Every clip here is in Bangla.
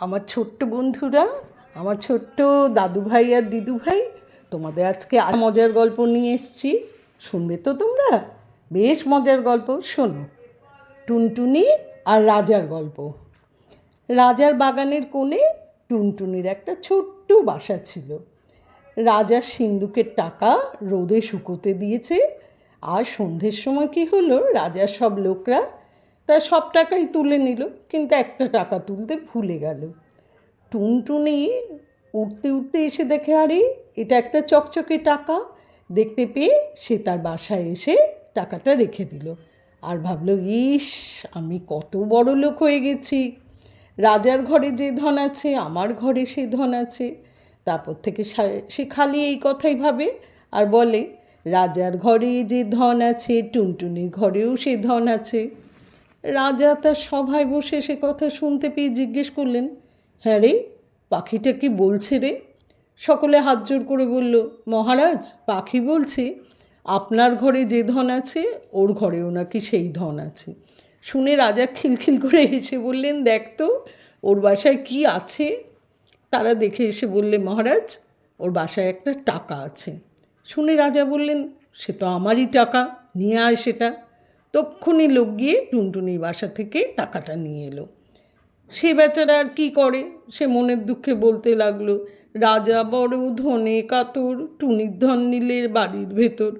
আমার ছোট্ট বন্ধুরা, আমার ছোট্ট দাদু ভাই আর দিদু ভাই তোমাদের আজকে আর মজার গল্প নিয়ে এসেছি। শুনবে তো তোমরা? বেশ মজার গল্প, শোনো। টুনটুনি আর রাজার গল্প। রাজার বাগানের কোণে টুনটুনির একটা ছোট্ট বাসা ছিল। রাজার সিন্দুকের টাকা রোদে শুকোতে দিয়েছে। আর সন্ধ্যের সময় কি হলো? রাজার সব লোকরা তার সব টাকাই তুলে নিল, কিন্তু একটা টাকা তুলতে ভুলে গেল। টুনটুনি উঠতে উঠতে এসে দেখে, আরে, এটা একটা চকচকে টাকা। দেখতে পেয়ে সে তার বাসায় এসে টাকাটা রেখে দিল। আর ভাবলো, ইস, আমি কত বড় লোক হয়ে গেছি। রাজার ঘরে যে ধন আছে, আমার ঘরে সে ধন আছে। তারপর থেকে সে খালি এই কথাই ভাবে আর বলে, রাজার ঘরে যে ধন আছে, টুনটুনির ঘরেও সে ধন আছে। রাজা তার সভায় বসে সে কথা শুনতে পেয়ে জিজ্ঞেস করলেন হ্যাঁ রে, পাখিটা কি বলছে রে? সকলে হাত জোর করে বলল, মহারাজ, পাখি বলছে, আপনার ঘরে যে ধন আছে, ওর ঘরেও নাকি সেই ধন আছে। শুনে রাজা খিলখিল করে এসে বললেন, দেখ তো, ওর বাসায় কি আছে? তারা দেখে এসে বললে, মহারাজ, ওর বাসায় একটা টাকা আছে। শুনে রাজা বললেন, সে তো আমারই টাকা, নিয়ে আয় সেটা। তক্ষুনি লোক গিয়ে টুনটুনির বাসা থেকে টাকাটা নিয়ে এলো। সে বেচারা আর কী করে? সে মনের দুঃখে বলতে লাগল, রাজা বড় ধনে কাতর, টুনির ধন নিলে বাড়ির ভেতর।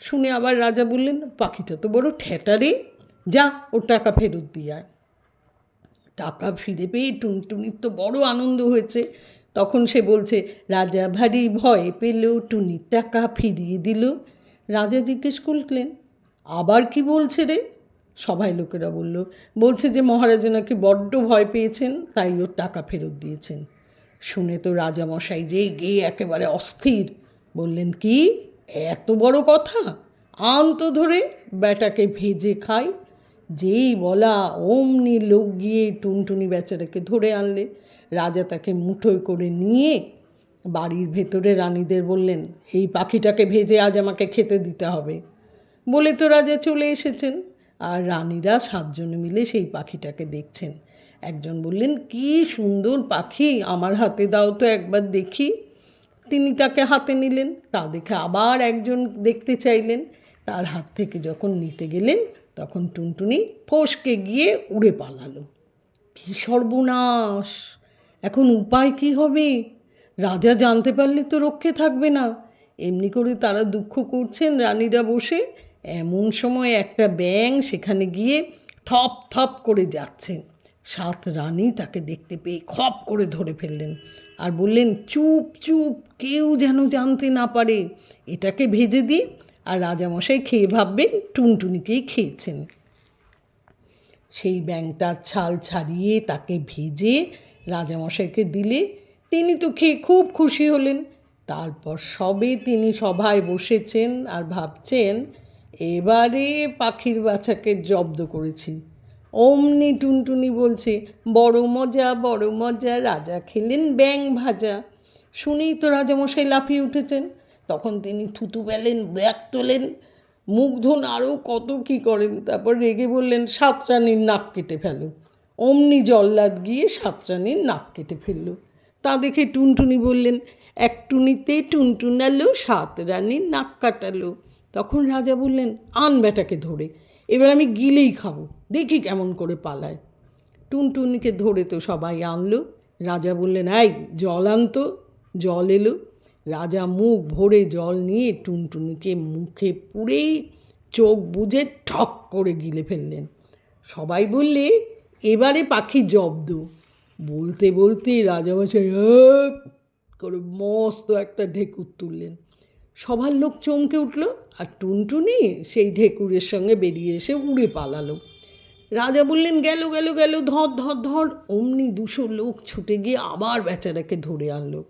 শুনে আবার রাজা বললেন, পাখিটা তো বড় ঠেটারে যা, ওর টাকা ফেরত দিয়ে টাকা ফিরে পেয়ে টুনটুনির তো বড় আনন্দ হয়েছে। তখন সে বলছে, রাজা ভারী ভয় পেল, টুনির টাকা ফিরিয়ে দিল। রাজা জিজ্ঞেস করলেন আবার কি বলছে রে? সবাই লোকেরা বলল, বলছে যে মহারাজা নাকি বড্ড ভয় পেয়েছেন, তাই ওর টাকা ফেরত দিয়েছেন। শুনে তো রাজামশাই রেগে একেবারে অস্থির। বললেন, কি? এত বড় কথা? আন তো ধরে ব্যাটাকে ভেজে খাই যেই বলা অমনি লোক গিয়ে টুনটুনি বেচারাকে ধরে আনলে, রাজা তাকে মুঠোয় করে নিয়ে বাড়ির ভেতরে রানীদের বললেন, এই পাখিটাকে ভেজে আজ আমাকে খেতে দিতে হবে। বলে তো রাজা চলে এসেছেন। আর রানীরা সাতজনে মিলে সেই পাখিটাকে দেখছেন। একজন বললেন, কি সুন্দর পাখি, আমার হাতে দাও তো একবার দেখি। তিনি তাকে হাতে নিলেন, তা দেখে আবার একজন দেখতে চাইলেন। তার হাত থেকে যখন নিতে গেলেন, তখন টুনটুনি ফসকে গিয়ে উড়ে পালালো। কী সর্বনাশ! এখন উপায় কি হবে? রাজা জানতে পারলে তো রক্ষে থাকবে না। এমনি করে তারা দুঃখ করছেন রানীরা বসে। এমন সময় একটা ব্যাং সেখানে গিয়ে থপ থপ করে যাচ্ছে। সাত রানী তাকে দেখতে পেয়ে খপ করে ধরে ফেললেন আর বললেন, চুপ চুপ, কেউ যেন জানতে না পারে। এটাকে ভেজে দিই। আর রাজামশাই খেয়ে ভাববেন টুনটুনিকেই খেয়েছেন। সেই ব্যাংটার ছাল ছাড়িয়ে তাকে ভেজে রাজামশাইকে দিলে তিনি তো খেয়ে খুব খুশি হলেন। তারপর সবে তিনি সভায় বসেছেন আর ভাবছেন এবারে পাখির বাছাকে জব্দ করেছি। অমনি টুনটুনি বলছে, বড় মজা বড় মজা, রাজা খেলেন ব্যাং ভাজা। শুনেই তো রাজামশাই লাফিয়ে উঠেছেন। তখন তিনি থুতু পেলেন ব্যাগ তোলেন মুখ ধোন আরও কত কী করেন। তারপর রেগে বললেন, সাতরানির নাক কেটে ফেলো। অমনি জল্লাদ গিয়ে সাত সাতরানির নাক কেটে ফেলল। তা দেখে টুনটুনি বললেন, এক টুনিতে টুনটুনালো সাত রানীর নাক কাটালো। তখন রাজা বললেন, আন বেটাকে ধরে, এবার আমি গিলেই খাব, দেখি কেমন করে পালায়। টুনটুনিকে ধরে তো সবাই আনলো। রাজা বললেন, এই, জল আনতো, জল এলো। রাজা মুখ ভরে জল নিয়ে টুনটুনিকে মুখে পুরেই চোখ বুজে ঠক করে গিলে ফেললেন। সবাই বললে, এবারে পাখি জব্দ। বলতে বলতে রাজামশাই করে মস্ত একটা ঢেকুর তুললেন। সবার লোক চমকে উঠল আর টুনটুনি সেই ঢেকুরের সঙ্গে বেরিয়ে এসে উড়ে পালালো। রাজা বললেন, গেল গেল গেল, ধর ধর ধর। অমনি দুশো লোক ছুটে গিয়ে আবার বেচারাকে ধরে আনলো।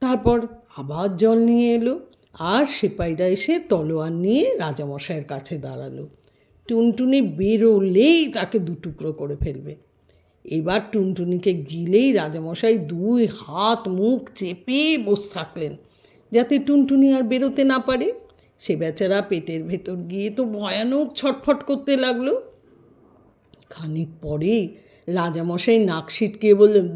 তারপর আবার জল নিয়ে এলো আর সিপাহীরা এসে তলোয়ার নিয়ে রাজামশাইয়ের কাছে দাঁড়াল। টুনটুনি বেরোলেই তাকে দুটুকরো করে ফেলবে। এবার টুনটুনিকে গিলেই রাজামশাই দুই হাত মুখ চেপে বসে থাকলেন। যাতে টুনটুনি আর বেরোতে না পারে। সে বেচারা পেটের ভেতর গিয়ে তো ভয়ানক ছটফট করতে লাগল। খানিক পরে রাজামশাই নাক ছিটকে বললেন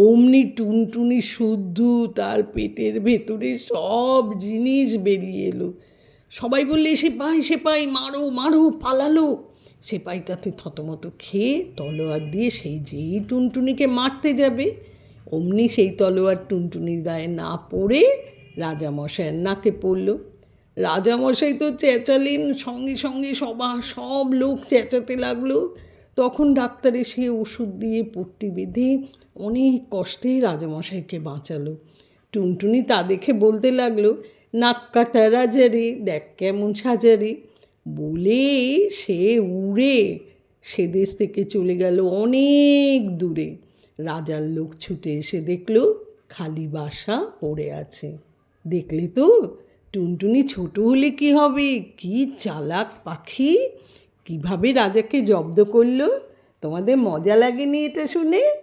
অমনি টুনটুনি শুদ্ধ তার পেটের ভেতরে সব জিনিস বেরিয়ে এলো। সবাই বললে, সেপাই সেপাই, মারো মারো, পালালো। সেপাই তাতে থতমত খেয়ে তলোয়ার দিয়ে সেই যেই টুনটুনিকে মারতে যাবে অমনি সেই তলোয়ার টুনটুনির গায়ে না পড়ে রাজামশাইয়ের নাকে পড়ল। রাজামশাই তো চেঁচালেন, সঙ্গে সঙ্গে সবা সব লোক চেঁচাতে লাগল। তখন ডাক্তার এসে ওষুধ দিয়ে পট্টি বেঁধে অনেক কষ্টে রাজামশাইকে বাঁচালো। টুনটুনি তা দেখে বলতে লাগল, নাক কাটা রাজারে দেখ কেমন সাজারে বলে সে উড়ে, সে দেশ থেকে চলে গেল অনেক দূরে। রাজার লোক ছুটে এসে দেখল খালি বাসা পড়ে আছে। দেখলে তো টুনটুনি ছোট হলে কি হবে? কি চালাক পাখি? কীভাবে রাজাকে জব্দ করল? তোমাদের মজা লাগেনি এটা শুনে?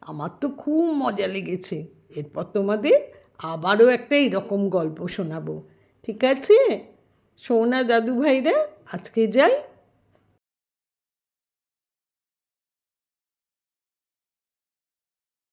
আমার তো খুব মজা লেগেছে। এরপর তোমাদের আবারও একটা এরকম গল্প শোনাবো। ঠিক আছে? শোনা দাদু ভাইরা আজকে যাই।